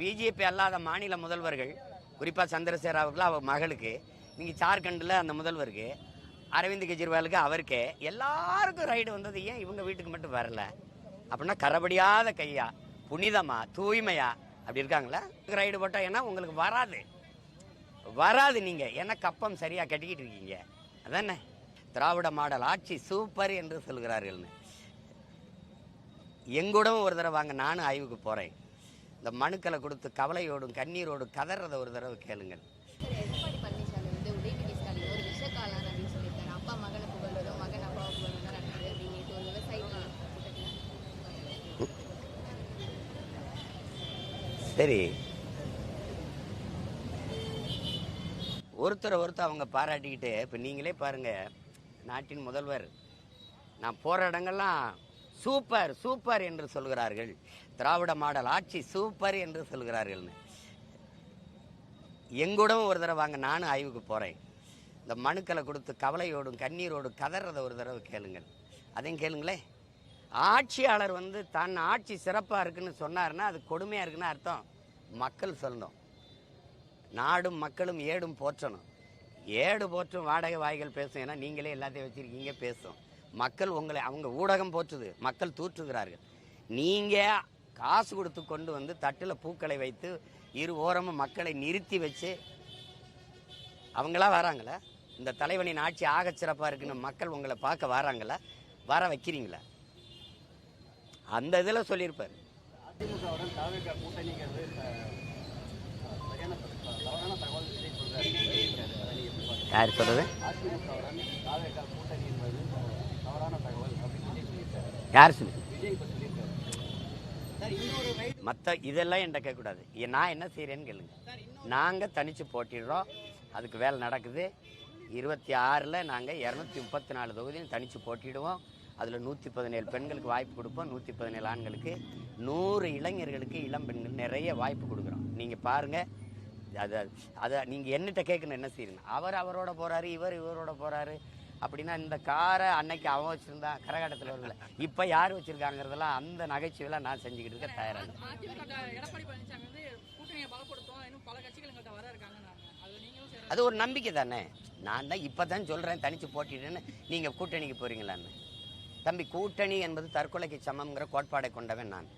BJP அல்லாத மாநில முதல்வர்கள் குறிப்பாக சந்திரசேகராவுக்குலாம் அவர் மகளுக்கு நீங்கள் ஜார்க்கண்டில் அந்த முதல்வருக்கு அரவிந்த் கெஜ்ரிவாலுக்கு அவருக்கே எல்லாருக்கும் ரைடு வந்தது ஏன் இவங்க வீட்டுக்கு மட்டும் வரல? அப்படின்னா கரபடியாத கையா புனிதமா தூய்மையா அப்படி இருக்காங்களா? ரைடு போட்டால் ஏன்னா உங்களுக்கு வராது. வராது நீங்கள் ஏன்னா கப்பம் சரியாக கட்டிக்கிட்டு இருக்கீங்க? அதானே? திராவிட மாடல் ஆட்சி சூப்பர் என்று சொல்கிறார்கள்னு. எங்கூடவும் ஒரு தடவை வாங்க நானும் ஆய்வுக்கு போகிறேன் இந்த மனுக்களை கொடுத்து கவலையோடும் கண்ணீரோடும் கதறத ஒரு தடவை கேளுங்கள். சார், ஒருத்தரை ஒருத்தர் அவங்க பாராட்டிக்கிட்டு இப்போ நீங்களே பாருங்க நாட்டின் முதல்வர். நான் போகிற இடங்கள்லாம் சூப்பர் சூப்பர் என்று சொல்கிறார்கள். திராவிட மாடல் ஆட்சி சூப்பர் என்று சொல்கிறார்கள்னு. எங்கூடவும் ஒரு தடவை வாங்க நானும் ஆய்வுக்கு போகிறேன் இந்த மனுக்களை கொடுத்து கவலையோடும் கண்ணீரோடும் கதறத ஒரு தடவை கேளுங்கள். அதையும் கேளுங்களே. ஆட்சியாளர் வந்து தன் ஆட்சி சிறப்பாக இருக்குன்னு சொன்னார்னா அது கொடுமையாக இருக்குன்னு அர்த்தம். மக்கள் சொல்லணும். நாடும் மக்களும் ஏடும் போற்றணும். ஏடு போற்றும் வாடகை வாய்கள் பேசும். ஏன்னா நீங்களே எல்லாத்தையும் வச்சுருக்கீங்க பேசும். மக்கள் உங்களை அவங்க ஊடகம் போற்றுது. மக்கள் தூற்றுகிறார்கள். நீங்கள் காசு கொடுத்து கொண்டு வந்து தட்டில் பூக்களை வைத்து இரு ஓரமும் மக்களை நிறுத்தி வச்சு அவங்களா வராங்களா? இந்த தலைவனின் ஆட்சி ஆகச் சிறப்பாக இருக்குன்னு மக்கள் உங்களை பார்க்க வராங்களா? வர வைக்கிறீங்களா? அந்த இதில் சொல்லியிருப்பார்? யார் சொல்கிறது அதிமுகவுடன் தாவேக்கா கூட்டணி என்பது அஹ், தவறான தகவல் அப்படின்னு விஜய் சொல்லியிருக்காரு யார் சொல்லி விஜய் இப்ப சொல்லியிருக்காரு சார் இன்னொரு ரைட் மற்ற இதெல்லாம் என்கிட்ட கேட்கக்கூடாது. ஏ- நான் என்ன செய்கிறேன்னு கேளுங்க. நாங்கள் தனித்து போட்டிடுறோம். அதுக்கு வேலை நடக்குது. இருபத்தி ஆறில் நாங்கள் இரநூத்தி முப்பத்தி நாலு தொகுதியும் தனித்து போட்டிடுவோம். அதில் நூற்றி பதினேழு பெண்களுக்கு வாய்ப்பு கொடுப்போம். நூற்றி பதினேழு ஆண்களுக்கு நூறு இளைஞர்களுக்கு இளம் பெண்கள் நிறைய வாய்ப்பு கொடுக்குறோம். நீங்கள் பாருங்கள் அதை அதை நீங்கள் என்னட்ட கேட்கணும் என்ன செய்யணும் அவர் அவரோட போகிறாரு இவர் இவரோட போகிறாரு அப்படின்னா இந்த காரை அன்னைக்கு அவன் வச்சுருந்தா கரகாட்டத்தில் வரல. இப்போ யார் வச்சுருக்காங்கிறதெல்லாம் அந்த நகைச்சுவையெல்லாம் நான் செஞ்சுக்கிட்டு இருக்க தயாராக அது ஒரு நம்பிக்கை தானே? நான் தான் இப்போ தான் சொல்கிறேன் தனித்து போட்டிடுன்னு. நீங்கள் கூட்டணிக்கு போகிறீங்களான்னு தம்பி கூட்டணி என்பது தற்கொலைக்கு சமம்ங்கிற கோட்பாடை கொண்டவன் நான்.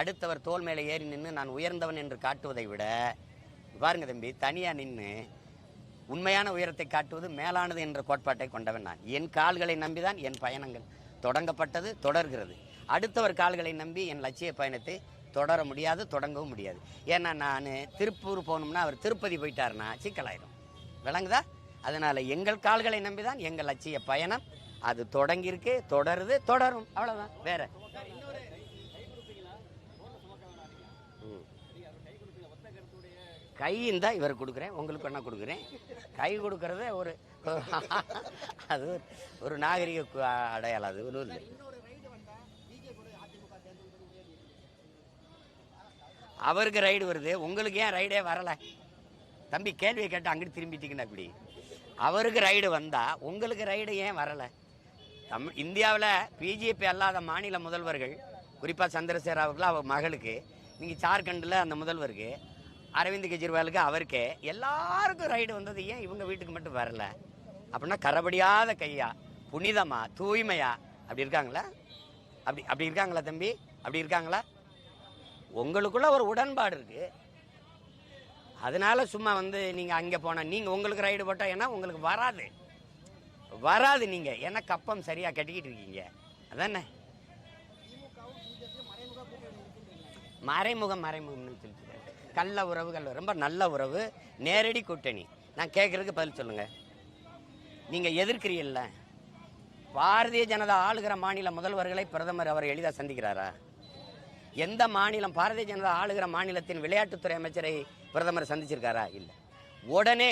அடுத்தவர் தோல் மேலே ஏறி நின்று நான் உயர்ந்தவன் என்று காட்டுவதை விட பாருங்க தம்பி தனியாக நின்று உண்மையான உயரத்தை காட்டுவது மேலானது என்ற கோட்பாட்டை கொண்டவன் நான். என் கால்களை நம்பிதான் என் பயணங்கள் தொடங்கப்பட்டது தொடர்கிறது. அடுத்தவர் கால்களை நம்பி என் லட்சிய பயணத்தை தொடர முடியாது தொடங்கவும் முடியாது. ஏன்னா நான் திருப்பூர் போகணும்னா அவர் திருப்பதி போயிட்டாருன்னா சிக்கலாயிரும். விளங்குதா? அதனால எங்கள் கால்களை நம்பிதான் எங்கள் லட்சிய பயணம் அது தொடங்கியிருக்கு தொடருது தொடரும். அவ்வளவுதான். வேற. ம். கை இருந்தா இவர் கொடுக்குறேன் உங்களுக்கு என்ன கொடுக்குறேன். கை கொடுக்கறதே ஒரு அது ஒரு- ஒரு நாகரிக அடையாளம் அது ஒன்றும் இல்லை. அவருக்கு ரைடு வருது உங்களுக்கு ஏன் ரைடே வரலை? தம்பி கேள்வியை கேட்டு அங்கிட்டு திரும்பிட்டீங்கன்னா அப்படி அவருக்கு ரைடு வந்தால் உங்களுக்கு ரைடு ஏன் வரலை? தமிழ் இந்தியாவில் பிஜேபி அல்லாத மாநில முதல்வர்கள் குறிப்பாக சந்திரசேகராவுக்குலாம் அவர் மகளுக்கு நீங்கள் ஜார்க்கண்டில் அந்த முதல்வருக்கு அரவிந்த் கெஜ்ரிவாலுக்கு அவருக்கே எல்லாருக்கும் ரைடு வந்தது ஏன் இவங்க வீட்டுக்கு மட்டும் வரல? அப்படின்னா கரபடியாத கையா புனிதமா தூய்மையா? அப்படி இருக்காங்களா? அப்படி அப்படி இருக்காங்களா தம்பி? அப்படி இருக்காங்களா? உங்களுக்குள்ள ஒரு உடன்பாடு இருக்கு. அதனால சும்மா வந்து நீங்கள் அங்கே போனால் நீங்கள் உங்களுக்கு ரைடு போட்டால் ஏன்னா உங்களுக்கு வராது. வராது நீங்கள் ஏன்னா கப்பம் சரியாக கட்டிக்கிட்டு இருக்கீங்க. அதானே? மறைமுகம் மறைமுகம்னு சொல்லிட்டு கள்ள உறவுகள் ரொம்ப நல்ல உறவு நேரடி கூட்டணி. நான் கேட்குறதுக்கு பதில் சொல்லுங்கள் நீங்கள் எதிர்க்கிறீல்ல பாரதிய ஜனதா ஆளுகிற மாநில முதல்வர்களை பிரதமர் அவர் எளிதாக சந்திக்கிறாரா? எந்த மாநிலம் பாரதிய ஜனதா ஆளுகிற மாநிலத்தின் விளையாட்டுத்துறை அமைச்சரை பிரதமர் சந்திச்சிருக்காரா? இல்லை. உடனே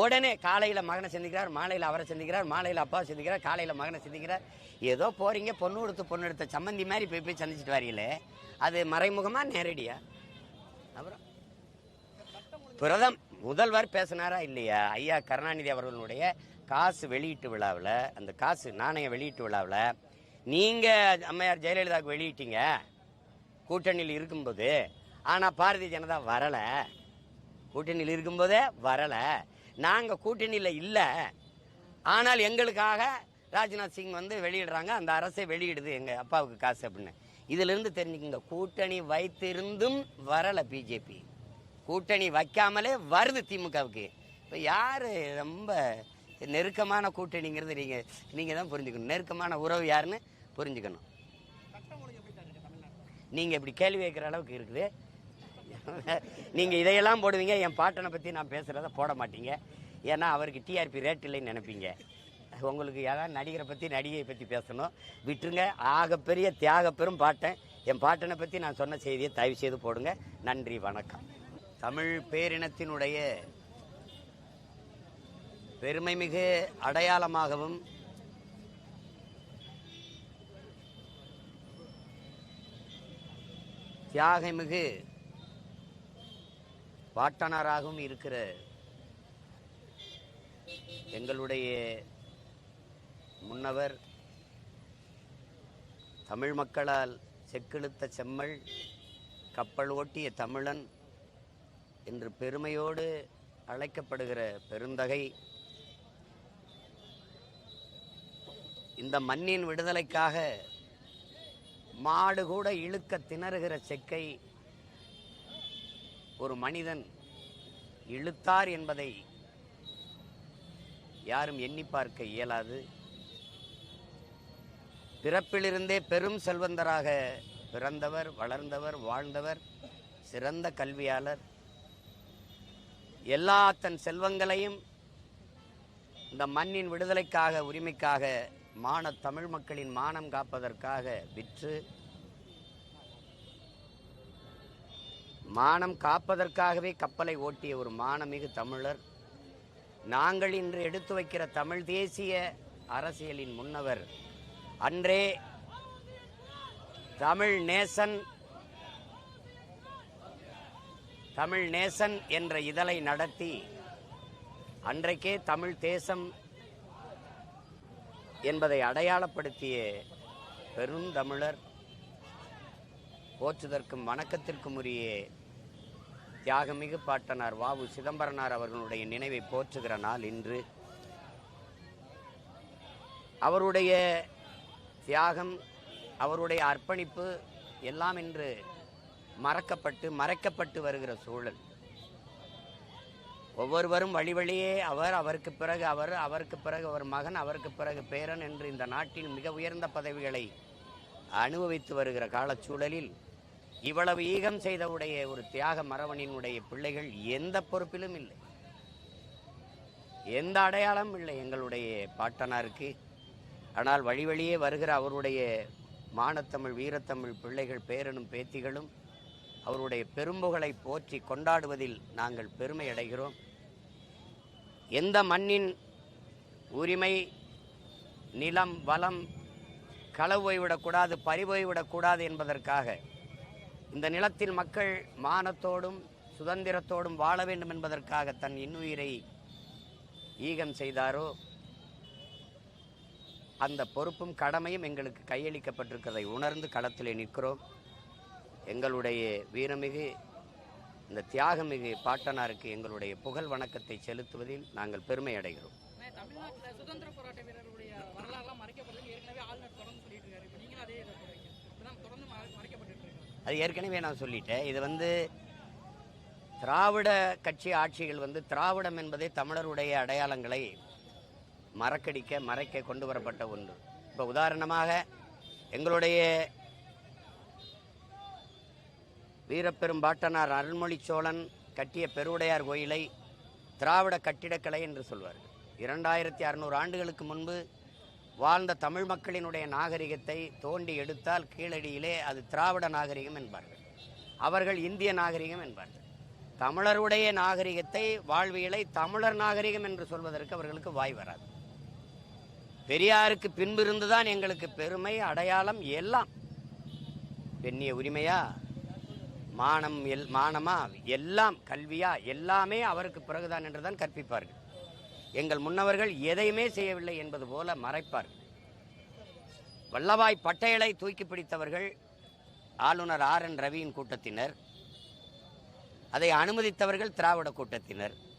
உடனே காலையில் மகனை சந்திக்கிறார் மாலையில் அவரை சந்திக்கிறார் மாலையில் அப்பாவை சந்திக்கிறார் காலையில் மகனை சந்திக்கிறார். ஏதோ போகிறீங்க பொண்ணு கொடுத்து பொண்ணு எடுத்த சம்மந்தி மாதிரி போய் போய் சந்திச்சிட்டு வரீங்களே. அது மறைமுகமாக நேரடியாக அப்புறம். பிரதம் முதல்வர் பேசினாரா இல்லையா? ஐயா கருணாநிதி அவர்களுடைய காசு வெளியீட்டு விழாவில் அந்த காசு நாணய வெளியீட்டு விழாவில் நீங்கள் அம்மையார் ஜெயலலிதாவுக்கு வெளியிட்டீங்க. கூட்டணியில் இருக்கும்போது ஆனால் பாரதிய ஜனதா வரலை. கூட்டணியில் இருக்கும்போதே வரலை. நாங்கள் கூட்டணியில் இல்லை. ஆனால் எங்களுக்காக ராஜ்நாத் சிங் வந்து வெளியிடுறாங்க. அந்த அரசே வெளியிடுது எங்கள் அப்பாவுக்கு காசு அப்படின்னு. இதிலிருந்து தெரிஞ்சுக்கங்க. கூட்டணி வைத்திருந்தும் வரலை பிஜேபி கூட்டணி வைக்காமலே வருது திமுகவுக்கு. இப்போ யார் ரொம்ப நெருக்கமான கூட்டணிங்கிறது நீங்கள் நீங்கள் தான் புரிஞ்சுக்கணும். நெருக்கமான உறவு யாருன்னு புரிஞ்சுக்கணும். நீங்கள் இப்படி கேள்வி கேட்குற அளவுக்கு இருக்குது. நீங்கள் இதையெல்லாம் போடுவீங்க. என் பாட்டனை பற்றி நான் பேசுகிறத போட மாட்டீங்க. ஏன்னா அவருக்கு டிஆர்பி ரேட் இல்லைன்னு நினைப்பீங்க. உங்களுக்கு ஏதாவது நடிகரை பற்றி நடிகையை பற்றி பேசணும். விட்டுருங்க. ஆகப்பெரிய தியாக பெரும் பாட்டன். என் பாட்டனை பற்றி நான் சொன்ன செய்தியை தயவு செய்து போடுங்க. நன்றி வணக்கம். தமிழ் பேரினத்தினுடைய பெருமை மிகு அடையாளமாகவும் தியாகமிகு பாட்டனாராகவும் இருக்கிற எங்களுடைய முன்னவர் தமிழ் மக்களால் செக்கெழுத்த செம்மல் கப்பல் ஓட்டிய தமிழன் என்று பெருமையோடு அழைக்கப்படுகிற பெருந்தகை. இந்த மண்ணின் விடுதலைக்காக மாடு கூட இழுக்க திணறுகிற செக்கை ஒரு மனிதன் இழுத்தார் என்பதை யாரும் எண்ணி பார்க்க இயலாது. பிறப்பிலிருந்தே பெரும் செல்வந்தராக பிறந்தவர் வளர்ந்தவர் வாழ்ந்தவர் சிறந்த கல்வியாளர். எல்லா தன் செல்வங்களையும் இந்த மண்ணின் விடுதலைக்காக உரிமைக்காக மான தமிழ் மக்களின் மானம் காப்பதற்காக விற்று மானம் காப்பதற்காகவே கப்பலை ஓட்டிய ஒரு மானமிகு தமிழர். நாங்கள் இன்று எடுத்து வைக்கிற தமிழ் தேசிய அரசியலின் முன்னவர் அன்றே தமிழ் நேசன் தமிழ் நேசன் என்ற இதழை நடத்தி அன்றைக்கே தமிழ் தேசம் என்பதை அடையாளப்படுத்திய பெருந்தமிழர் போற்றுதற்கும் வணக்கத்திற்கும் உரிய தியாகமிகு பாட்டனார் வாவு சிதம்பரனார் அவர்களுடைய நினைவை போற்றுகிற நாள் இன்று. அவருடைய தியாகம் அவருடைய அர்ப்பணிப்பு எல்லாம் இன்று மறக்கப்பட்டு மறைக்கப்பட்டு வருகிற சூழல். ஒவ்வொருவரும் வழி வழியே அவர் அவருக்கு பிறகு அவர் அவருக்கு பிறகு அவர் மகன் அவருக்கு பிறகு பேரன் என்று இந்த நாட்டில் மிக உயர்ந்த பதவிகளை அனுபவித்து வருகிற காலச்சூழலில் இவ்வளவு ஈகம் செய்தவுடைய ஒரு தியாக மரவனினுடைய பிள்ளைகள் எந்த பொறுப்பிலும் இல்லை. எந்த அடையாளமும் இல்லை எங்களுடைய பாட்டனாருக்கு. ஆனால் வழி வழியே வருகிற அவருடைய மானத்தமிழ் வீரத்தமிழ் பிள்ளைகள் பேரனும் பேத்திகளும் அவருடைய பெரும்புகளை போற்றி கொண்டாடுவதில் நாங்கள் பெருமை அடைகிறோம். எந்த மண்ணின் உரிமை நிலம் வளம் களவு போய்விடக்கூடாது பறி போய்விடக்கூடாது என்பதற்காக இந்த நிலத்தில் மக்கள் மானத்தோடும் சுதந்திரத்தோடும் வாழ வேண்டும் என்பதற்காக தன் இன்னுயிரை ஈகம் செய்தாரோ? அந்த பொறுப்பும் கடமையும் எங்களுக்கு கையளிக்கப்பட்டிருக்கிறதை உணர்ந்து களத்திலே நிற்கிறோம். எங்களுடைய வீரமிகு இந்த தியாகமிகு பாட்டனாருக்கு எங்களுடைய புகழ் வணக்கத்தை செலுத்துவதில் நாங்கள் பெருமை அடைகிறோம். அது ஏற்கனவே நான் சொல்லிட்டேன். இது வந்து திராவிட கட்சி ஆட்சிகள் வந்து திராவிடம் என்பதே தமிழருடைய அடையாளங்களை மறக்கடிக்க மறைக்க கொண்டு வரப்பட்ட ஒன்று. இப்போ உதாரணமாக எங்களுடைய வீரப்பெரும்பாட்டனார் அருள்மொழி சோழன் கட்டிய பெருவுடையார் கோயிலை திராவிட கட்டிடக்கலை என்று சொல்வார்கள். இரண்டாயிரத்தி அறுநூறு ஆண்டுகளுக்கு முன்பு வாழ்ந்த தமிழ் மக்களினுடைய நாகரிகத்தை தோண்டி எடுத்தால் கீழடியிலே அது திராவிட நாகரிகம் என்பார்கள். அவர்கள் இந்திய நாகரிகம் என்பார்கள். தமிழருடைய நாகரிகத்தை வாழ்வியலை தமிழர் நாகரிகம் என்று சொல்வதற்கு அவர்களுக்கு வாய் வராது. பெரியாருக்கு பின்பிருந்துதான் எங்களுக்கு பெருமை அடையாளம் எல்லாம். பெண்ணிய உரிமையா? மானம் எல் மானமா? எல்லாம் கல்வியா? எல்லாமே அவருக்கு பிறகுதான் என்றுதான் கற்பிப்பார்கள். எங்கள் முன்னவர்கள் எதையுமே செய்யவில்லை என்பது போல மறைப்பார்கள். வல்லபாய் பட்டேலை தூக்கி பிடித்தவர்கள் ஆளுநர் ஆர் என் ரவியின் கூட்டத்தினர். அதை அனுமதித்தவர்கள் திராவிட கூட்டத்தினர்.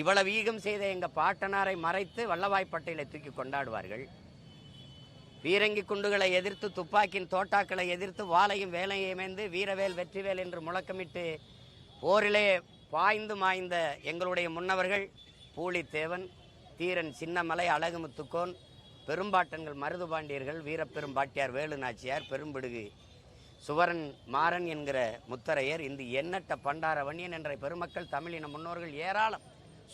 இவ்வளவு வீகம் செய்த எங்கள் பாட்டனாரை மறைத்து வல்லவாய் பட்டேலை தூக்கி கொண்டாடுவார்கள். பீரங்கி குண்டுகளை எதிர்த்து துப்பாக்கியின் தோட்டாக்களை எதிர்த்து வாளையும் வேலையும் ஏந்து வீரவேல் வெற்றிவேல் என்று முழக்கமிட்டு போரிலே பாய்ந்து மாய்ந்த எங்களுடைய முன்னவர்கள் பூலித்தேவன் தீரன் சின்னமலை அழகுமுத்துக்கோன் பெரும்பாட்டன்கள் மருதுபாண்டியர்கள் வீரப்பெரும்பாட்டியார் வேலு நாச்சியார் பெரும்பிடுகு சுவரன் மாறன் என்கிற முத்தரையர் இந்த எண்ணற்ற பண்டார வன்னியன் என்ற பெருமக்கள் தமிழின முன்னோர்கள் ஏராளம்.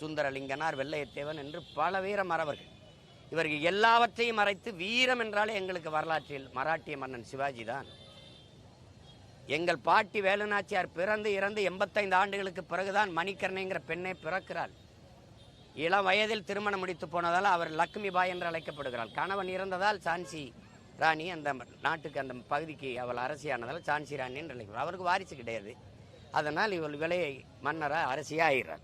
சுந்தரலிங்கனார் வெள்ளையத்தேவன் என்று பல வீர மறவர்கள். இவர்கள் எல்லாவற்றையும் மறைத்து வீரம் என்றாலே எங்களுக்கு வரலாற்றில் மராட்டிய மன்னன் சிவாஜி தான். எங்கள் பாட்டி வேலுநாச்சியார் பிறந்து இறந்து எண்பத்தைந்து ஆண்டுகளுக்கு பிறகுதான் மணிக்கர்ணைங்கிற பெண்ணை பிறக்கிறாள். இளம் வயதில் திருமணம் முடித்து போனதால் அவர் லக்ஷ்மி பாய் என்று அழைக்கப்படுகிறாள். கணவன் இறந்ததால் சான்சி ராணி அந்த நாட்டுக்கு அந்த பகுதிக்கு அவள் அரசியானதால் சான்சி ராணி என்று அழைக்கிறார் அவருக்கு வாரிசு கிடையாது. அதனால் இவள் விலையை மன்னராக அரசியாக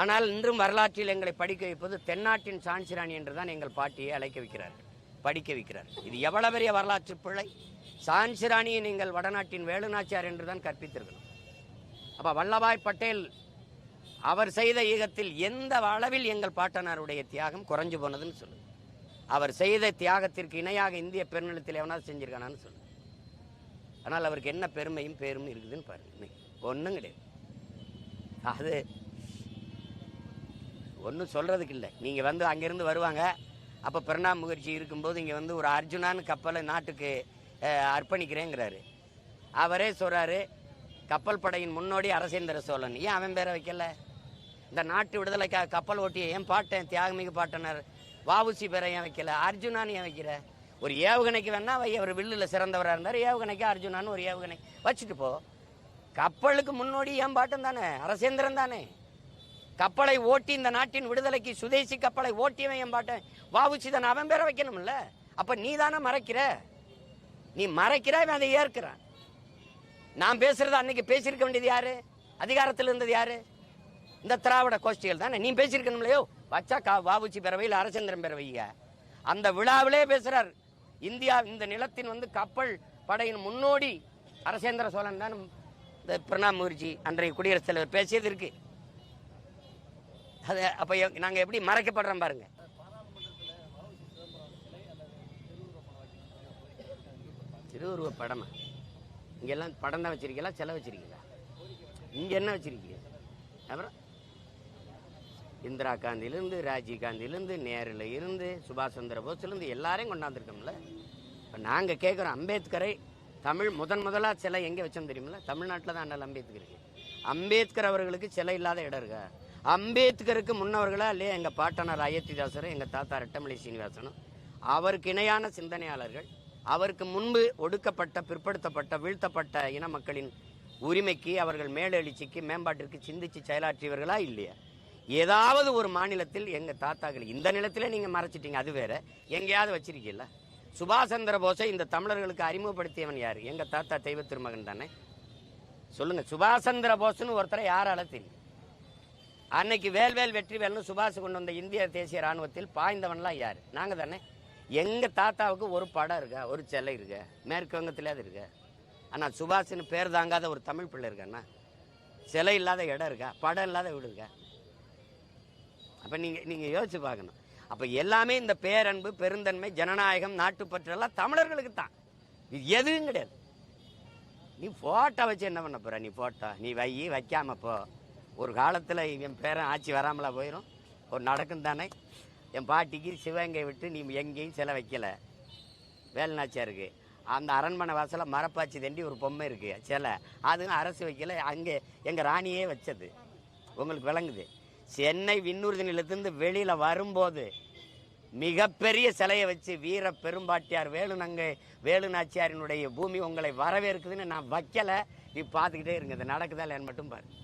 ஆனால் இன்றும் வரலாற்றில் எங்களை படிக்க வைப்பது தென்னாட்டின் சான்சிராணி என்று தான் எங்கள் பாட்டியை அழைக்க வைக்கிறார்கள் படிக்க வைக்கிறார். இது எவ்வளவு பெரிய வரலாற்று பிழை? சான்சிராணியை நீங்கள் வடநாட்டின் வேலுநாச்சியார் என்று தான் கற்பித்திருக்கணும். அப்போ வல்லபாய் பட்டேல் அவர் செய்த ஈகத்தில் எந்த அளவில் எங்கள் பாட்டனாருடைய தியாகம் குறைஞ்சு போனதுன்னு சொல்லு. அவர் செய்த தியாகத்திற்கு இணையாக இந்திய பெருநிலத்தில் எவனாவது செஞ்சிருக்கானான்னு சொல்லு. ஆனால் அவருக்கு என்ன பெருமையும் பேரும் இருக்குதுன்னு பாருங்க. ஒன்றும் கிடையாது. அது ஒன்றும் சொல்கிறதுக்கு இல்லை. நீங்கள் வந்து அங்கேருந்து வருவாங்க. அப்போ பிரணாப் முகர்ஜி இருக்கும்போது இங்கே வந்து ஒரு அர்ஜுனான்னு கப்பலை நாட்டுக்கு அர்ப்பணிக்கிறேங்கிறாரு. அவரே சொல்கிறாரு கப்பல் படையின் முன்னோடி அரசேந்திர சோழன். ஏன் அவன் பேரை வைக்கல? இந்த நாட்டு விடுதலைக்காக கப்பல் ஓட்டிய ஏன் பாட்டன் தியாகமிகு பாட்டனர்? வாவுசி பேரை ஏன் வைக்கல? அர்ஜுனான்னு ஏன் வைக்கிற? ஒரு ஏவுகணைக்கு வேணா வை அவர் வில்லில் சிறந்தவராக இருந்தார். ஏவுகணைக்கு அர்ஜுனான்னு ஒரு ஏவுகணை. வச்சுட்டு போ. கப்பலுக்கு முன்னோடி ஏன் பாட்டன் தானே? அரசேந்திரன் தானே? கப்பலை ஓட்டி இந்த நாட்டின் விடுதலைக்கு சுதேசி கப்பலை ஓட்டியவன் எம்பாட்டன் பாட்டன் வாவுசி அவன் பேரை வைக்கணும்ல? அப்ப நீ தானே மறைக்கிற? நீ மறைக்கிற இவன் அதை ஏற்கிறான். நான் பேசுறது அன்னைக்கு பேசியிருக்க வேண்டியது யாரு? அதிகாரத்தில் இருந்தது யாரு? இந்த திராவிட கோஷ்டிகள் தானே? நீ பேசியிருக்கணும்லையோ? வச்சா கா வாவுச்சி பேரவையில் அரசேந்திரன் பேரவைங்க அந்த விழாவிலே பேசுறார். இந்தியா இந்த நிலத்தின் வந்து கப்பல் படையின் முன்னோடி அரசேந்திர சோழன் தான். இந்த பிரணாப் முகர்ஜி அன்றைய குடியரசுத் தலைவர் பேசியது இருக்குது அது அப்போ நாங்கள் எப்படி மறைக்கப்படுறோம் பாருங்க. திருவுருவ படமா? இங்கெல்லாம் படம் தான் வச்சிருக்கீங்களா? செலவு வச்சிருக்கீங்களா? இங்கே என்ன வச்சிருக்கீங்க? அப்புறம்? இந்திரா காந்தியிலேருந்து ராஜீவ் காந்தியிலேருந்து நேருல இருந்து சுபாஷ் சந்திர போஸ்லேருந்து எல்லாரையும் கொண்டாந்துருக்கோம்ல. இப்போ நாங்கள் கேட்குறோம் அம்பேத்கரை தமிழ் முதன் முதலாக சிலை எங்கே வச்சோம் தெரியுமில்ல? தமிழ்நாட்டில் தான் அண்ணல் அம்பேத்கர் இருக்கு. அம்பேத்கர் அவர்களுக்கு சிலை இல்லாத இடம் இருக்கா? அம்பேத்கருக்கு முன்னவர்களா இல்லையா? எங்கள் பாட்டனார் அயோத்திதாசரும் எங்கள் தாத்தா ரெட்டமலை சீனிவாசனும். அவருக்கு இணையான சிந்தனையாளர்கள் அவருக்கு முன்பு ஒடுக்கப்பட்ட பிற்படுத்தப்பட்ட வீழ்த்தப்பட்ட இன மக்களின் உரிமைக்கு அவர்கள் மேலெழுச்சிக்கு மேம்பாட்டிற்கு சிந்திச்சு செயலாற்றியவர்களா இல்லையா? ஏதாவது ஒரு மாநிலத்தில் எங்கள் தாத்தாக்கள் இந்த நிலத்திலே நீங்கள் மறைச்சிட்டீங்க அது வேற. எங்கேயாவது வச்சிருக்கீல்ல சுபாஷ் சந்திர போஸை இந்த தமிழர்களுக்கு அறிமுகப்படுத்தியவன் யார்? எங்கள் தாத்தா தெய்வ திருமகன் தானே? சொல்லுங்கள் சுபாஷ் சந்திர போஸ்னு ஒருத்தரை யாரால தெரியும்? அன்னைக்கு வேல்வேல் வெற்றி வேல்னு சுபாஷ் கொண்டு வந்த இந்திய தேசிய ராணுவத்தில் பாய்ந்தவன்லாம் யார்? நாங்கள் தானே. எங்கள் தாத்தாவுக்கு ஒரு படம் இருக்கா? ஒரு சிலை இருக்கா? மேற்கு வங்கத்திலேயாவது இருக்கா? ஆனால் சுபாஷ்னு பேர் தாங்காத ஒரு தமிழ் பிள்ளை இருக்காண்ணா சிலை இல்லாத இடம் இருக்கா? படம் இல்லாத வீடு இருக்கா? அப்போ நீங்கள் நீங்கள் யோசிச்சு பார்க்கணும். அப்போ எல்லாமே இந்த பேரன்பு பெருந்தன்மை ஜனநாயகம் நாட்டுப்பற்றெல்லாம் தமிழர்களுக்கு தான். இது எதுவும் கிடையாது. நீ ஃபோட்டோ வச்சு என்ன பண்ண போகிற நீ ஃபோட்டோ நீ வை வைக்காம போ. ஒரு காலத்தில் என் பேரன் ஆட்சி வராமலா போயிடும் ஒரு நடக்கும் தானே. என் பாட்டிக்கு சிவகங்கை விட்டு நீ எங்கேயும் சிலை வைக்கல. வேலுநாச்சியாருக்கு அந்த அரண்மனை வாசலில் மரப்பாச்சி தண்டி ஒரு பொம்மை இருக்குது சிலை அதுவும் அரசு வைக்கல. அங்கே எங்கள் ராணியே வச்சது. உங்களுக்கு விளங்குது. சென்னை விண்ணூர்தி நிலத்திலிருந்து வெளியில் வரும்போது மிகப்பெரிய சிலையை வச்சு வீர பெரும்பாட்டியார் வேலுநங்கை வேலுநாச்சியாரினுடைய பூமி உங்களை வரவேற்குதுன்னு நான் வைக்கலை. நீ பார்த்துக்கிட்டே இருங்க. இது நடக்குதா இல்லைன்னு மட்டும் பாரு.